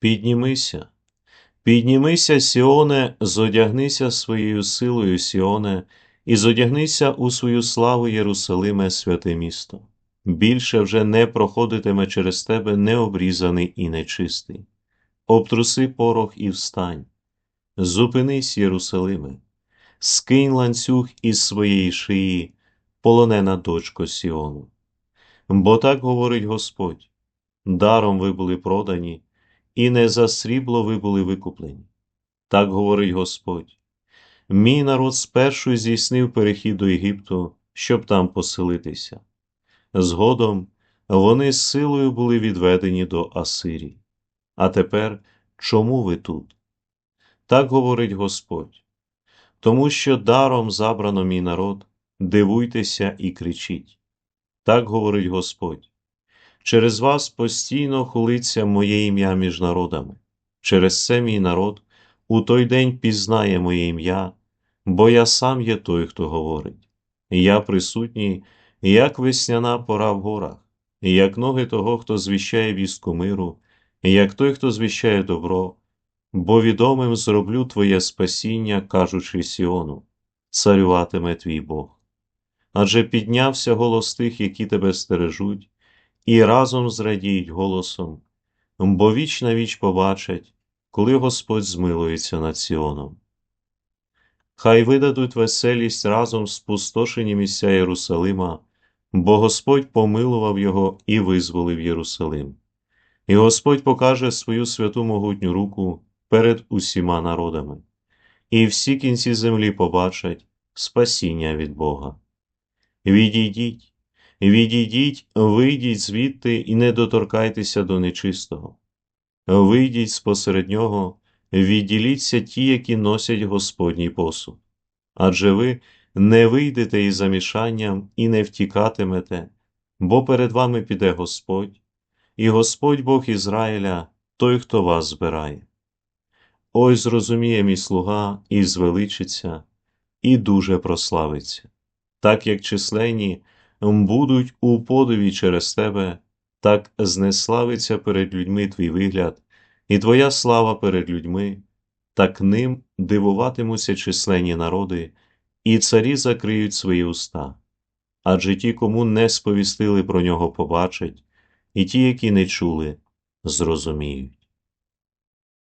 Піднімися, піднімися, Сіоне, зодягнися своєю силою, Сіоне, і зодягнися у свою славу Єрусалиме, святе місто. Більше вже не проходитиме через тебе необрізаний і нечистий. Обтруси порох і встань. Зупинись, Єрусалиме, скинь ланцюг із своєї шиї, полонена дочко Сіону. Бо так говорить Господь: даром ви були продані, і не за срібло ви були викуплені. Так говорить Господь. Мій народ спершу здійснив перехід до Єгипту, щоб там поселитися. Згодом вони з силою були відведені до Асирії. А тепер чому ви тут? Так говорить Господь. Тому що даром забрано мій народ, дивуйтеся і кричіть. Так говорить Господь. Через вас постійно хулиться моє ім'я між народами. Через це мій народ у той день пізнає моє ім'я, бо я сам є той, хто говорить. Я присутній, як весняна пора в горах, як ноги того, хто звіщає вістку миру, як той, хто звіщає добро, бо відомим зроблю Твоє спасіння, кажучи Сіону, царюватиме твій Бог. Адже піднявся голос тих, які тебе стережуть, і разом зрадіють голосом, бо віч на віч побачать, коли Господь змилується над Сіоном. Хай видадуть веселість разом спустошені місця Єрусалима, бо Господь помилував його і визволив Єрусалим. І Господь покаже свою святу могутню руку перед усіма народами, і всі кінці землі побачать спасіння від Бога. Відійдіть, відійдіть, вийдіть звідти і не доторкайтеся до нечистого. Вийдіть спосеред нього, відділіться ті, які носять Господній посуд. Адже ви не вийдете із замішанням і не втікатимете, бо перед вами піде Господь, і Господь Бог Ізраїля, той, хто вас збирає. Ось зрозуміє мій слуга і звеличиться, і дуже прославиться, так як численні будуть у подиві через тебе, так знеславиться перед людьми твій вигляд, і твоя слава перед людьми, так ним дивуватимуться численні народи, і царі закриють свої уста. Адже ті, кому не сповістили про нього, побачать, і ті, які не чули, зрозуміють.